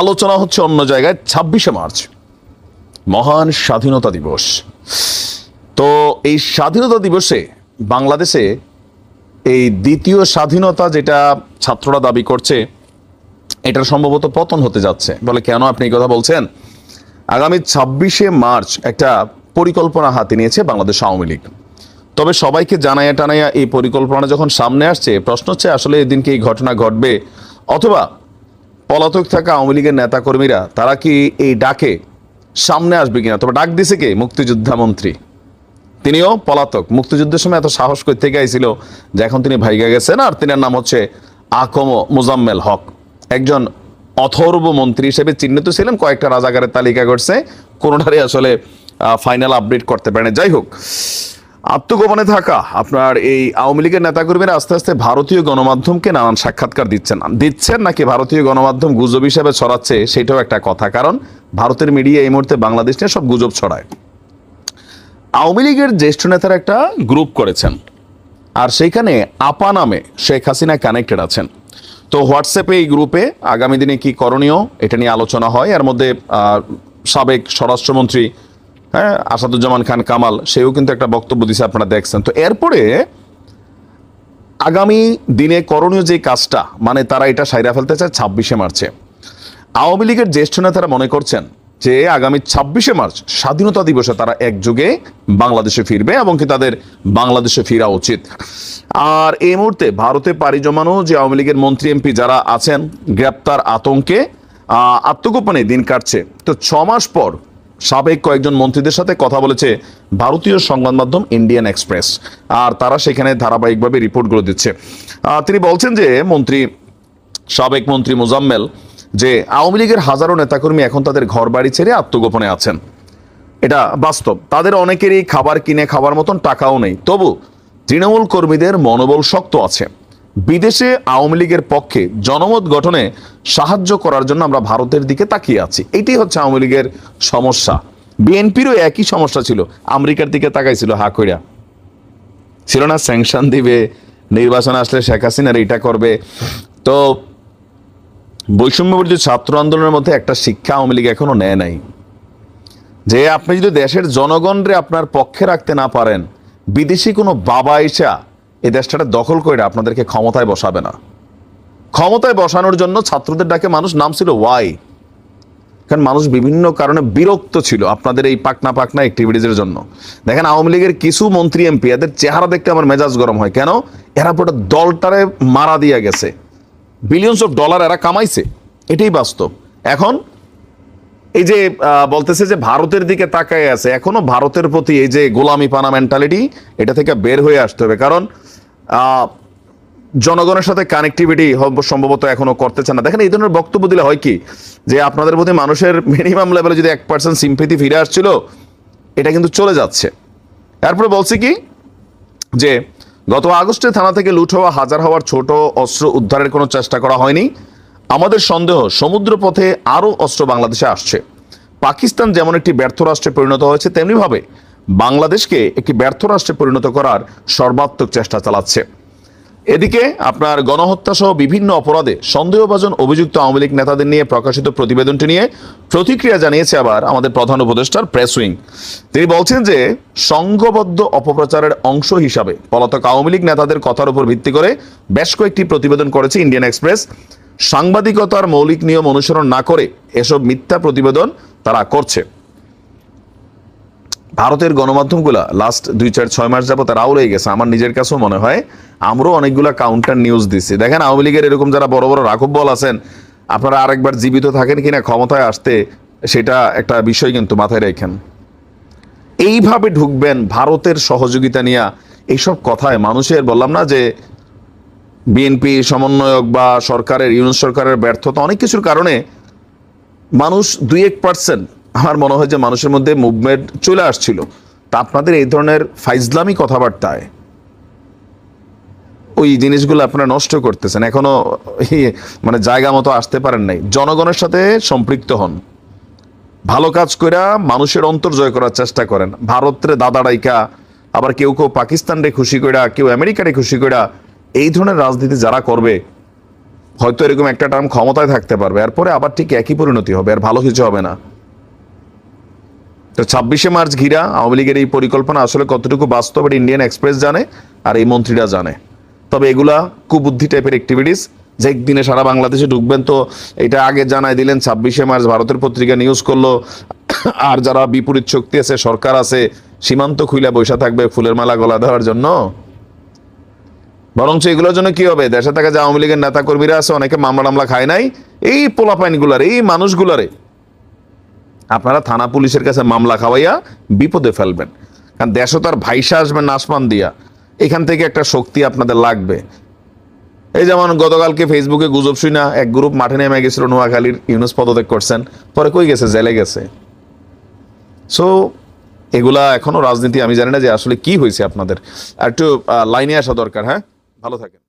আলোচনা হচ্ছে অন্য জায়গায়, ছাব্বিশে মার্চ। মহান স্বাধীনতা দিবস। তো এই স্বাধীনতা দিবসে বাংলাদেশে এই দ্বিতীয় স্বাধীনতা যেটা ছাত্ররা দাবি করছে এটা সম্ভবত পতন হতে যাচ্ছে। বলে কেন আপনি এই কথা বলছেন? আগামী ছাব্বিশে মার্চ একটা পরিকল্পনা হাতে নিয়েছে বাংলাদেশ আওয়ামী লীগ। তবে সবাইকে জানাইয়া টানাইয়া এই পরিকল্পনা যখন সামনে আসছে, প্রশ্ন হচ্ছে আসলে এদিনকে এই ঘটনা ঘটবে? অথবা পলাতক থাকা আওয়ামী লীগের নেতাকর্মীরা, তারা কি এই ডাকে সামনে আসবে কিনা? তবে ডাক দিছে কে মুক্তিযোদ্ধা মন্ত্রী? তিনিও পলাতক। মুক্তিযুদ্ধের সময় এত সাহস করতে গাইছিল যে এখন তিনি ভাইগা গেছেন আর তিনার নাম হচ্ছে আকম মোজাম্মেল হক। একজন অথর্ব মন্ত্রী হিসেবে চিহ্নিত ছিলেন, কয়েকটা রাজাগারের তালিকা করছে কোনোটারই আসলে ফাইনাল আপডেট করতে পারেন। যাই হোক আত্মগোপনে থাকা আপনার এই আওয়ামী লীগের নেতাকর্মীরা আস্তে আস্তে ভারতীয় গণমাধ্যমকে নানান সাক্ষাৎকার দিচ্ছেন। দিচ্ছেন নাকি ভারতীয় গণমাধ্যম গুজব হিসেবে ছড়াচ্ছে সেটাও একটা কথা, কারণ ভারতের মিডিয়া এই মুহূর্তে বাংলাদেশ নিয়ে সব গুজব ছড়ায়। আওয়ামী লীগের জ্যেষ্ঠ নেতারা একটা গ্রুপ করেছেন, আর সেইখানে আপা নামে শেখ হাসিনা কানেক্টেড আছেন। তো হোয়াটসঅ্যাপে এই গ্রুপে আগামী দিনে কি করণীয় এটা নিয়ে আলোচনা হয়। এর মধ্যে সাবেক স্বরাষ্ট্রমন্ত্রী হ্যাঁ আসাদুজ্জামান খান কামাল, সেও কিন্তু একটা বক্তব্য দিছে, আপনারা দেখছেন। তো এরপরে আগামী দিনে করণীয় যে কাজটা মানে তারা এটা সাইরা ফেলতে চায়, ছাব্বিশে মার্চে। আওয়ামী লীগের জ্যেষ্ঠ নেতারা মনে করছেন যে আগামী ছাব্বিশে মার্চ স্বাধীনতা দিবসে তারা একযোগে বাংলাদেশে ফিরবে এবং কি তাদের বাংলাদেশে ফেরা উচিত। আর এই মুহূর্তে ভারতে পাড়ি জমানো যে আওয়ামী লীগের মন্ত্রী এমপি যারা আছেন, গ্রেপ্তার আতঙ্কে আত্মগোপনে দিন কাটছে। তো ছ মাস পর সাবেক কয়েকজন মন্ত্রীদের সাথে কথা বলেছে ভারতীয় সংবাদ মাধ্যম ইন্ডিয়ান এক্সপ্রেস। আর তারা সেখানে ধারাবাহিকভাবে রিপোর্টগুলো দিচ্ছে। তিনি বলছেন যে, মন্ত্রী, সাবেক মন্ত্রী মোজাম্মেল, যে আওয়ামী লীগের হাজারো নেতাকর্মী এখন তাদের ঘর বাড়ি ছেড়ে আত্মগোপনে আছেন। এটা বাস্তব। তাদের অনেকেরই খাবার কিনে খাবার মতন টাকাও নেই। তবু তৃণমূল কর্মীদের মনোবল শক্ত আছে। বিদেশে আওয়ামী লীগের পক্ষে জনমত গঠনে সাহায্য করার জন্য আমরা ভারতের দিকে তাকিয়ে আছি। এটাই হচ্ছে আওয়ামী লীগের সমস্যা। বিএনপিরও একই সমস্যা ছিল। আমেরিকার দিকে তাকাইছিল, হা কইরা। ছিল না স্যাংশন দিবে, নির্বাচন আসলে শেখ হাসিনার এটা করবে। তো বৈষম্যবর্তী ছাত্র আন্দোলনের মধ্যে একটা শিক্ষা আওয়ামী লীগ এখনও নেয় নাই। যে আপনি যদি দেশের জনগণরে আপনার পক্ষে রাখতে না পারেন, বিদেশি কোনো বাবা এসা এই দেশটা দখল করে আপনাদেরকে ক্ষমতায় বসাবে না। ক্ষমতায় বসানোর জন্য ছাত্রদের ডাকে মানুষ নাম ছিল ওয়াই কারণ মানুষ বিভিন্ন কারণে বিরক্ত ছিল আপনাদের এই পাকনা পাকনা অ্যাক্টিভিটিজের জন্য। দেখেন আওয়ামী লীগের কিছু মন্ত্রী এমপি, এদের চেহারা দেখতে আমার মেজাজ গরম হয়। কেন? এরা পুরো দলটারে মারা দিয়ে গেছে। বিলিয়নস অফ ডলার এরা কামাইছে। এটাই বাস্তব। এখন এই যে বলতেছে যে ভারতের দিকে তাকায় আছে, এখনও ভারতের প্রতি এই যে গোলামি পানা মেন্টালিটি এটা থেকে বের হয়ে আসতে হবে। কারণ জনগণের সাথে কানেক্টিভিটি সম্ভবত এখনও করতেছে না। দেখেন, এই ধরনের বক্তব্য দিলে হয় কি? যে আপনাদের প্রতি মানুষের মিনিমাম লেভেলে যদি এক পার্সেন্ট সিম্পেথি ফিরে আসছিল, এটা কিন্তু চলে যাচ্ছে। তারপরে বলছি কি? যে গত আগস্টে থানা থেকে লুট হওয়া, হাজার হওয়ার ছোট অস্ত্র উদ্ধারের কোনো চেষ্টা করা হয়নি। আমাদের সন্দেহ, সমুদ্রপথে আরও অস্ত্র বাংলাদেশে আসছে। পাকিস্তান যেমন একটি ব্যর্থ রাষ্ট্রে পরিণত হয়েছে, তেমনিভাবে বাংলাদেশকে একটি ব্যর্থ রাষ্ট্রে পরিণত করার সর্বাত্মক চেষ্টা চালাচ্ছে। এদিকে আপনার গণহত্যা সহ বিভিন্ন অপরাধে সন্দেহভাজন অভিযুক্ত আওয়ামী লীগ নেতাদের নিয়ে প্রকাশিত প্রতিবেদনটি নিয়ে প্রতিক্রিয়া জানিয়েছে আবার আমাদের প্রধান উপদেষ্টার প্রেস উইং। তিনি বলছেন যে সংঘবদ্ধ অপপ্রচারের অংশ হিসাবে পলাতক আওয়ামী লীগ নেতাদের কথার উপর ভিত্তি করে বেশ কয়েকটি প্রতিবেদন করেছে ইন্ডিয়ান এক্সপ্রেস। সাংবাদিকতার মৌলিক নিয়ম অনুসরণ না করে এসব মিথ্যা প্রতিবেদন তারা করছে। ভারতের গণমাধ্যমগুলা লাস্ট দুই চার ছয় মাস যাবত রাও রয়ে গেছে। আমার নিজের কাছেও মনে হয় আমরাও অনেকগুলা কাউন্টার নিউজ দিচ্ছি দেখেন আওয়ামী লীগের এরকম যারা বড় বড় রাঘব বল আছেন, আপনারা আরেকবার জীবিত থাকেন কিনা, ক্ষমতায় আসতে সেটা একটা বিষয় কিন্তু মাথায় রেখেন। এইভাবে ঢুকবেন ভারতের সহযোগিতা নিয়ে এইসব কথায় মানুষের বললাম না যে বিএনপি সমন্বয়ক বা সরকারের ইউনিয়ন সরকারের ব্যর্থতা অনেক কিছুর কারণে মানুষ দুই এক পার্সেন্ট আমার মনে হয় যে মানুষের মধ্যে মুভমেন্ট চলে আসছিল। তা আপনাদের এই ধরনের ফাইজলামি কথাবার্তায় ওই জিনিসগুলো আপনারা নষ্ট করতেছেন। এখনও এই মানে জায়গা মতো আসতে পারেন নাই। জনগণের সাথে সম্পৃক্ত হন। ভালো কাজ কইরা মানুষের অন্তর জয় করার চেষ্টা করেন। ভারতের দাদা ডাইকা আবার কেউ কেউ পাকিস্তানরে খুশি কইরা, কেউ আমেরিকারে খুশি কইরা এই ধরনের রাজনীতি যারা করবে, হয়তো এরকম একটা টার্ম ক্ষমতায় থাকতে পারবে। এরপরে আবার ঠিক একই পরিণতি হবে। আর ভালো কিছু হবে না। তো ছাব্বিশে মার্চ ঘিরা আওয়ামী লীগের এই পরিকল্পনা আসলে কতটুকু বাস্তব এটা ইন্ডিয়ান এক্সপ্রেস জানে আর এই মন্ত্রীরা জানে। তবে এগুলা কুবুদ্ধি টাইপের অ্যাক্টিভিটিস যে একদিনে সারা বাংলাদেশে ঢুকবেন তো এটা আগে জানাই দিলেন, ছাব্বিশে মার্চ ভারতের পত্রিকা নিউজ করল। আর যারা বিপরীত শক্তি আছে, সরকার আছে, সীমান্ত খুইলা বৈশা থাকবে, ফুলের মালা গলা দেওয়ার জন্য। বরঞ্চ এগুলোর জন্য কি হবে? দেশে থাকা যে আওয়ামী লীগের নেতা কর্মীরা আছে, অনেকে মামলা টামলা খায় নাই। এই পোলাপাইনগুলারে, এই মানুষগুলারে আপনারা থানা পুলিশের কাছে মামলা খাওয়াইয়া বিপদে ফেলবেন। কারণ দেশও তার ভাইসা আসবে নাসমান দিয়া। এখান থেকে একটা শক্তি আপনাদের লাগবে। এই যেমন গতকালকে ফেসবুকে গুজব শুই না, এক গ্রুপ মাঠে নেমে গেছিল, নোয়াখালীর ইউনুস পদত্যাগ করছেন। পরে কই গেছে? জেলে গেছে। সো এগুলা এখনও রাজনীতি, আমি জানি না যে আসলে কি হয়েছে আপনাদের। আর একটু লাইনে আসা দরকার হ্যাঁ? ভালো থাকেন।